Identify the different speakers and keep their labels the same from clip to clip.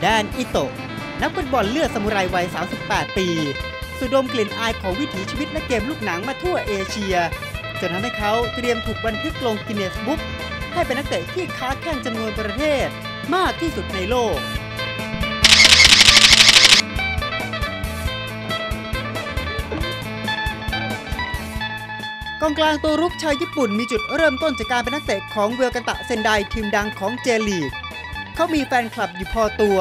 Speaker 1: แดนอิโตะนักฟุตบอลเลือดสมุไรวัย 38 ปี สุดมกลิ่นอายของวิถีชีวิตและเกมลูกหนังมาทั่วเอเชีย จนทำให้เขาเตรียมถูกบันทึกลงกินเนสบุ๊กให้เป็นนักเตะที่ค้าแข่งจำนวนประเทศมากที่สุดในโลกกองกลางตัวรุกชาวญี่ปุ่นมีจุดเริ่มต้นจากการเป็นนักเตะของเวลกันตะเซนไดทีมดังของเจลีก เขามีแฟนคลับอยู่พอตัว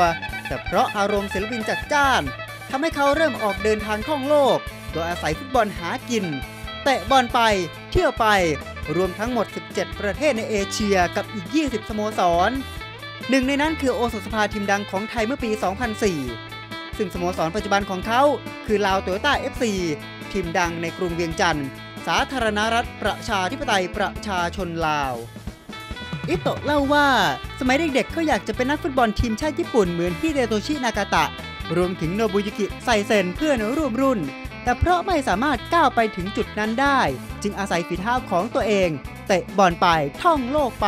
Speaker 1: แต่เพราะอารมณ์ศิลปินจัดจ้านทำให้เขาเริ่มออกเดินทางท่องโลก โดยอาศัยฟุตบอลหากิน เตะบอลไป เที่ยวไป รวมทั้งหมด 17 ประเทศในเอเชียกับอีก 20 สโมสร หนึ่งในนั้นคือโอสถสภาทีมดังของไทยเมื่อปี 2004 ซึ่งสโมสรปัจจุบันของเขาคือลาวโตโยต้า FC ทีมดังในกรุงเวียงจันทร์ สาธารณรัฐประชาธิปไตยประชาชนลาว อิโตะเล่าว่า สมัยเด็กๆเขาอยากจะเป็นนักฟุตบอลทีมชาติญี่ปุ่นเหมือนพี่เดโตชินากาตะ รวมถึงโนบุยุกิไซเซนเพื่อนร่วมรุ่น แต่เพราะไม่สามารถก้าวไปถึงจุดนั้นได้ จึงอาศัยฝีเท้าของตัวเองเตะบอลไปท่องโลกไป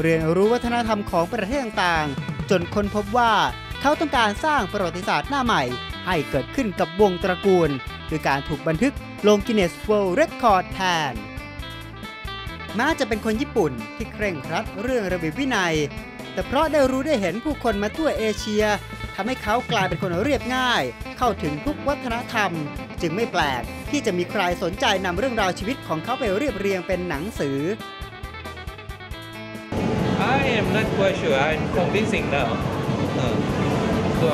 Speaker 1: เรียนรู้วัฒนธรรมของประเทศต่างๆ จนค้นพบว่าเขาต้องการสร้างประวัติศาสตร์หน้าใหม่ ให้เกิดขึ้นกับวงตระกูลโดยการถูกบันทึกลงกินเนส World Record แทน ม้จะเป็นคนญี่ปุ่นที่เคร่งครัดเรื่องระเบียบวินัย แต่เพราะได้รู้ได้เห็นผู้คนมาทั่วเอเชียทำให้เขากลายเป็นคนเรียบง่าย เข้าถึงทุกวัฒนธรรม จึงไม่แปลกที่จะมีใครสนใจนำเรื่องราวชีวิตของเขาไปเรียบเรียงเป็นหนังสือ
Speaker 2: I am not quite sure. I'm convincing now. Uh, so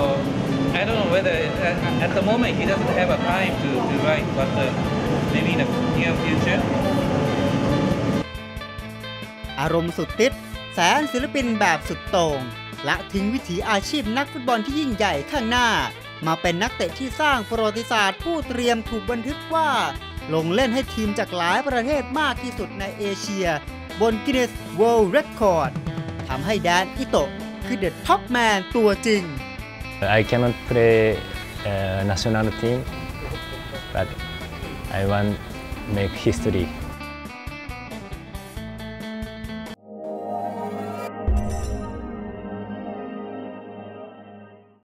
Speaker 2: I don't know whether at, at the moment he doesn't have a time to, to write, but uh, maybe in the near future.
Speaker 1: อารมณ์สุดติดแสนศิลปินแบบสุดโต่งและทิ้งวิถีอาชีพนักฟุตบอลที่ยิ่งใหญ่ข้างหน้า มาเป็นนักเตะที่สร้างประวัติศาสตร์ผู้เตรียมถูกบันทึกว่า ลงเล่นให้ทีมจากหลายประเทศมากที่สุดในเอเชีย บน Guinness World Record ทำให้แดนอิโตะคือเด e t ท็อปแมนตัวจริง
Speaker 3: I cannot play uh, national team, but I want make history